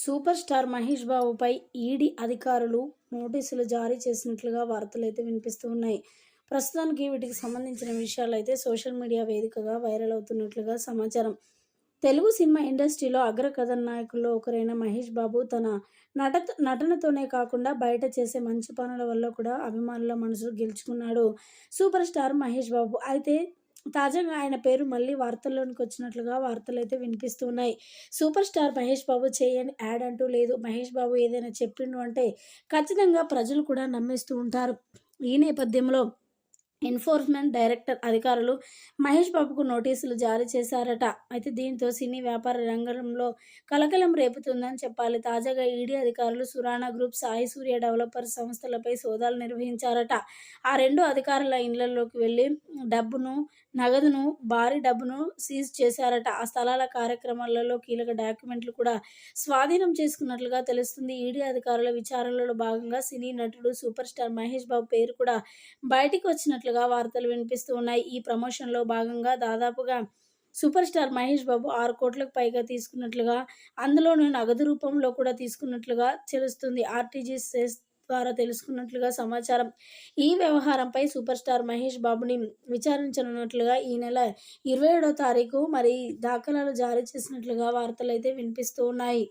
Super star Mahesh బాబుపై ED అధికారులు నోటీసులు జారీ చేసినట్లుగా వార్తలు అయితే వినిపిస్తూ ఉన్నాయి. ప్రస్తుతానికి వీటికి సంబంధించిన విషయాలు అయితే సోషల్ మీడియా వేదికగా వైరల్ అవుతున్నట్లుగా సమాచారం. తెలుగు సినిమా ఇండస్ట్రీలో అగ్ర కథానాయకుల్లో ఒకరైన మహేష్ బాబు తన నట నటనతోనే కాకుండా బయట చేసే మంచి పనుల వల్ల కూడా అభిమానుల మనసు గెలుచుకున్నాడు. Super star Mahesh Babu. అయితే తాజాగా ఆయన పేరు మళ్ళీ వార్తల్లోనికి వచ్చినట్లుగా వార్తలు అయితే వినిపిస్తున్నాయి. సూపర్ స్టార్ మహేష్ బాబు చేయని యాడ్ అంటూ లేదు. మహేష్ బాబు ఏదైనా చెప్పిండు అంటే ఖచ్చితంగా ప్రజలు కూడా నమ్మిస్తూ ఉంటారు. ఈ నేపథ్యంలో ఎన్ఫోర్స్మెంట్ డైరెక్టర్ అధికారులు మహేష్ బాబుకు నోటీసులు జారీ చేశారట. అయితే దీంతో సినీ వ్యాపార రంగంలో కలకలం రేపుతుందని చెప్పాలి. తాజాగా ఈడీ అధికారులు సురానా గ్రూప్ సాయి సూర్య డెవలపర్ సంస్థలపై సోదాలు నిర్వహించారట. ఆ రెండు అధికారుల ఇళ్ళలోకి వెళ్ళి డబ్బును నగదును భారీ డబ్బును సీజ్ చేశారట. ఆ స్థలాల కార్యక్రమాలలో కీలక డాక్యుమెంట్లు కూడా స్వాధీనం చేసుకున్నట్లుగా తెలుస్తుంది. ఈడీ అధికారుల విచారణలో భాగంగా సినీ నటుడు సూపర్ స్టార్ మహేష్ బాబు పేరు కూడా బయటికి వచ్చినట్లు వచ్చినట్లుగా వార్తలు వినిపిస్తూ ఉన్నాయి. ఈ ప్రమోషన్లో భాగంగా దాదాపుగా సూపర్ స్టార్ మహేష్ బాబు ఆరు కోట్లకు పైగా తీసుకున్నట్లుగా అందులోనూ నగదు రూపంలో కూడా తీసుకున్నట్లుగా తెలుస్తుంది. ఆర్టీజీఎస్ ద్వారా తెలుసుకున్నట్లుగా సమాచారం. ఈ వ్యవహారంపై సూపర్ స్టార్ మహేష్ బాబుని విచారించనున్నట్లుగా ఈ నెల ఇరవై ఏడో తారీఖు మరి దాఖలాలు జారీ చేసినట్లుగా వార్తలు అయితే వినిపిస్తూ ఉన్నాయి.